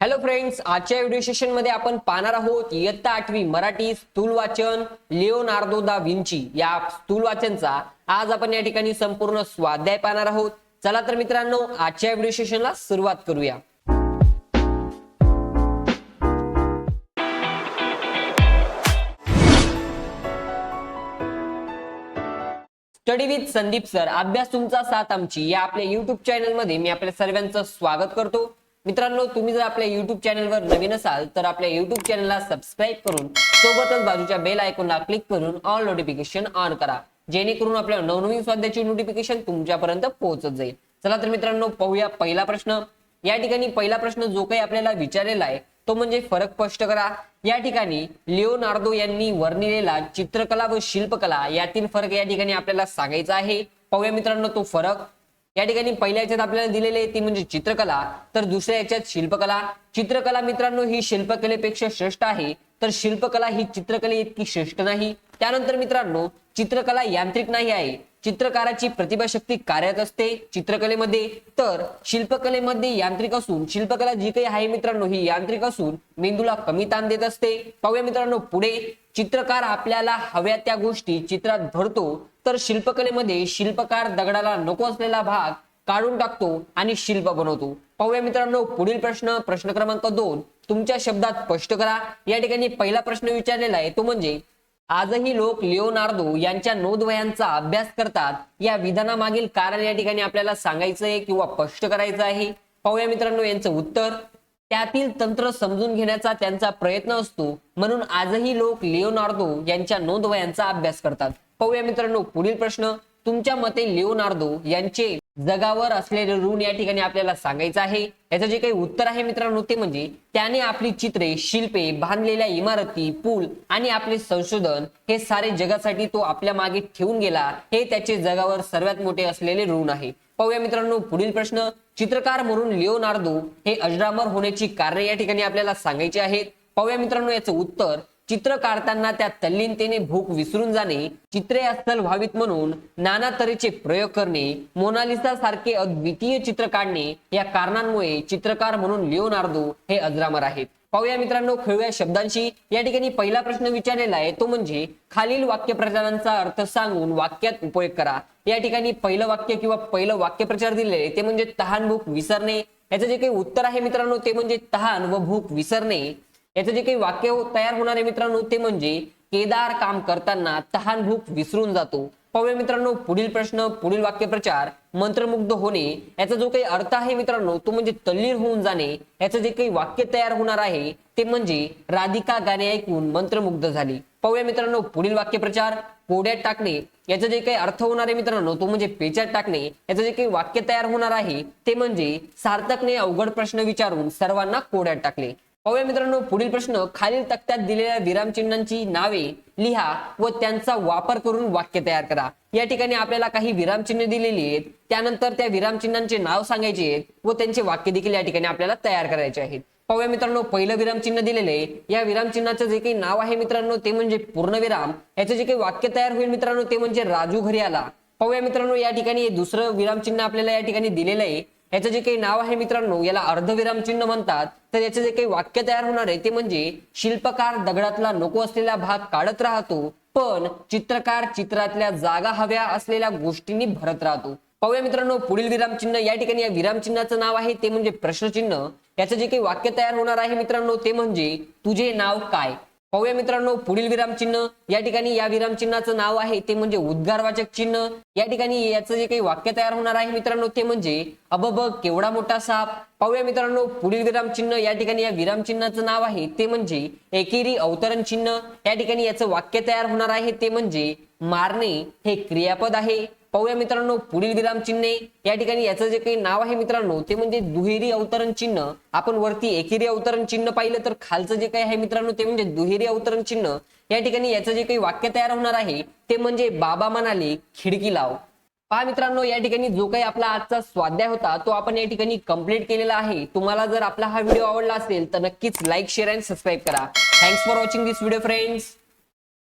Hello friends आजच्या video सेशनमध्ये आपण पाहणार आहोत इयत्ता आठवी मराठी स्थूल वाचन लिओनार्दो दा विंची या स्थूल वाचनचा. आज आपण या ठिकाणी संपूर्ण स्वाध्याय पाहणार आहोत. चला तर मित्रांनो आजच्या व्हिडिओ सेशनला सुरुवात करूया. स्टडी विथ संदीप सर अभ्यास तुमचा साथ आमची. या आपल्या युट्यूब चॅनलमध्ये मी आपल्या सर्वांचं स्वागत करतो. मित्रांनो तुम्ही जर आपल्या युट्यूब चॅनलवर नवीन असाल तर आपल्या युट्यूब चॅनलला सबस्क्राईब करून सोबतच बाजूच्या बेल आयकॉनला क्लिक करून ऑल नोटिफिकेशन ऑन करा. जेणेकरून आपल्या नवनवीन स्वाध्याची नोटिफिकेशन तुमच्यापर्यंत पोहोचत जाईल. चला तर मित्रांनो पाहूया पहिला प्रश्न. या ठिकाणी पहिला प्रश्न जो काही आपल्याला विचारलेला आहे तो म्हणजे फरक स्पष्ट करा. या ठिकाणी लिओनार्दो यांनी वर्णिलेला चित्रकला व शिल्पकला यातील फरक या ठिकाणी आपल्याला सांगायचा आहे. पाहूया मित्रांनो तो फरक. या ठिकाणी पहिल्या याच्यात आपल्याला दिलेले ती म्हणजे चित्रकला. तर दुसऱ्या याच्यात शिल्पकला. चित्रकला मित्रांनो ही शिल्पकलेपेक्षा श्रेष्ठ आहे. तर शिल्पकला ही चित्रकले इतकी श्रेष्ठ नाही. त्यानंतर मित्रांनो चित्रकला यांत्रिक नाही आहे. चित्रकाराची प्रतिभाशक्ती कार्यात असते चित्रकलेमध्ये. तर शिल्पकलेमध्ये यांत्रिक असून शिल्पकला जी काही आहे मित्रांनो ही यांत्रिक असून मेंदूला कमी ताण देत असते. पाहूया मित्रांनो पुढे. चित्रकार आपल्याला हव्या त्या गोष्टी चित्रात भरतो तर शिल्पकलेमध्ये शिल्पकार दगडाला नको असलेला भाग काढून टाकतो आणि शिल्प बनवतो. पाहूया मित्रांनो पुढील प्रश्न प्रश्न क्रमांक दोन. तुमच्या शब्दात स्पष्ट करा. या ठिकाणी पहिला प्रश्न विचारलेला आहे तो म्हणजे आजही लोक लिओनार्दो यांच्या नोंदवयांचा अभ्यास करतात. या विधानामागील कारण या ठिकाणी आपल्याला सांगायचं आहे किंवा स्पष्ट करायचं आहे? पाहूया मित्रांनो यांचं उत्तर. त्यातील तंत्र समजून घेण्याचा त्यांचा प्रयत्न असतो. म्हणून आजही लोक लिओनार्दो यांच्या नोंदवयांचा अभ्यास करतात. पाहूया मित्रांनो पुढील प्रश्न. तुमच्या मते लिओनार्दो यांचे जगावर असलेले ऋण या ठिकाणी आपल्याला सांगायचं आहे. याचं जे काही उत्तर आहे मित्रांनो ते म्हणजे त्याने आपली चित्रे शिल्पे बांधलेल्या इमारती पूल आणि आपले संशोधन हे सारे जगासाठी तो आपल्या मागे ठेवून गेला. हे त्याचे जगावर सर्वात मोठे असलेले ऋण आहे. पाहूया मित्रांनो पुढील प्रश्न. चित्रकार म्हणून लिओनार्दो हे अजरामर होण्याची कारणे या ठिकाणी आपल्याला सांगायची आहेत. पाहूया मित्रांनो याचं उत्तर. चित्र काढताना त्या तल्लीनतेने भूक विसरून जाणे चित्रे अस्सल व्हावीत म्हणून नाना तऱ्हेचे प्रयोग करणे मोनालिसा सारखे अद्वितीय चित्र काढणे या कारणांमुळे चित्रकार म्हणून लिओनार्दो हे अजरामर आहेत. पाहूया मित्रांनो खेळूया शब्दांशी. या ठिकाणी पहिला प्रश्न विचारलेला आहे तो म्हणजे खालील वाक्यप्रचारांचा अर्थ सांगून वाक्यात उपयोग करा. या ठिकाणी पहिलं वाक्य किंवा पहिलं वाक्यप्रचार दिलेले ते म्हणजे तहान भूक विसरणे. याचं जे काही उत्तर आहे मित्रांनो ते म्हणजे तहान व भूक विसरणे. याचं जे काही वाक्य तयार होणार आहे मित्रांनो ते म्हणजे केदार काम करताना तहान भूक विसरून जातो. पाहूया मित्रांनो पुढील प्रश्न पुढील वाक्यप्रचार मंत्रमुग्ध होणे याचा जो काही अर्थ आहे मित्रांनो तो म्हणजे तल्लीन होऊन जाणे याचं जे काही वाक्य तयार होणार आहे ते म्हणजे राधिका गाणे ऐकून मंत्रमुग्ध झाली. पाहूया मित्रांनो पुढील वाक्यप्रचार कोड्यात टाकणे याचा जे काही अर्थ होणार आहे मित्रांनो तो म्हणजे पेचात टाकणे याचं जे काही वाक्य तयार होणार आहे ते म्हणजे सार्थकने अवघड प्रश्न विचारून सर्वांना कोड्यात टाकले. पाहूया मित्रांनो पुढील प्रश्न खालील तक्त्यात दिलेल्या विरामचिन्हांची नावे लिहा व त्यांचा वापर करून वाक्य तयार करा. या ठिकाणी आपल्याला काही विरामचिन्ह दिलेली आहेत. त्यानंतर त्या विरामचिन्हांचे नाव सांगायचे आहेत व त्यांचे वाक्य देखील या ठिकाणी आपल्याला तयार करायचे आहेत. पाहूया मित्रांनो पहिलं विरामचिन्ह दिलेलं आहे. या विरामचिन्हाचं जे काही नाव आहे मित्रांनो ते म्हणजे पूर्णविराम याचं जे काही वाक्य तयार होईल मित्रांनो ते म्हणजे राजू घरी आला पाहूया मित्रांनो या ठिकाणी दुसरं विरामचिन्ह आपल्याला या ठिकाणी दिलेलं आहे. याचं जे काही नाव आहे मित्रांनो याला अर्धविराम चिन्ह म्हणतात. तर याचे जे काही वाक्य तयार होणार आहे ते म्हणजे शिल्पकार दगडातला नको असलेला भाग काढत राहतो पण चित्रकार चित्रातल्या जागा हव्या असलेल्या गोष्टींनी भरत राहतो. पाहूया मित्रांनो पुढील विरामचिन्ह या ठिकाणी या विरामचिन्हाचं नाव आहे ते म्हणजे प्रश्नचिन्ह. याचं जे काही वाक्य तयार होणार आहे मित्रांनो ते म्हणजे तुझे नाव काय? पाहूया मित्रांनो पुढील विरामचिन्ह या ठिकाणी या विरामचिन्हाचं नाव आहे ते म्हणजे उद्गारवाचक चिन्ह. या ठिकाणी याचं जे काही वाक्य तयार होणार आहे मित्रांनो ते म्हणजे अबब केवढा मोठा साप. पाहूया मित्रांनो पुढील विरामचिन्ह या ठिकाणी या विरामचिन्हाचं नाव आहे ते म्हणजे एकेरी अवतरण चिन्ह. या ठिकाणी याचं वाक्य तयार होणार आहे ते म्हणजे मारणे हे क्रियापद आहे. पाहूया मित्रांनो पुढील विराम चिन्हे. या ठिकाणी याचं जे काही नाव आहे मित्रांनो ते म्हणजे दुहेरी अवतरण चिन्ह. आपण वरती एकेरी अवतरण चिन्ह पाहिलं तर खालचं जे काही आहे मित्रांनो ते म्हणजे दुहेरी अवतरण चिन्ह. या ठिकाणी याचं जे काही वाक्य तयार होणार आहे ते म्हणजे बाबा म्हणाले खिडकी लाव. पहा मित्रांनो या ठिकाणी जो काही आपला आजचा स्वाध्याय होता तो आपण या ठिकाणी कंप्लीट केलेला आहे. तुम्हाला जर आपला हा व्हिडिओ आवडला असेल तर नक्कीच लाईक शेअर अँड सबस्क्राईब करा. Thanks for watching this video friends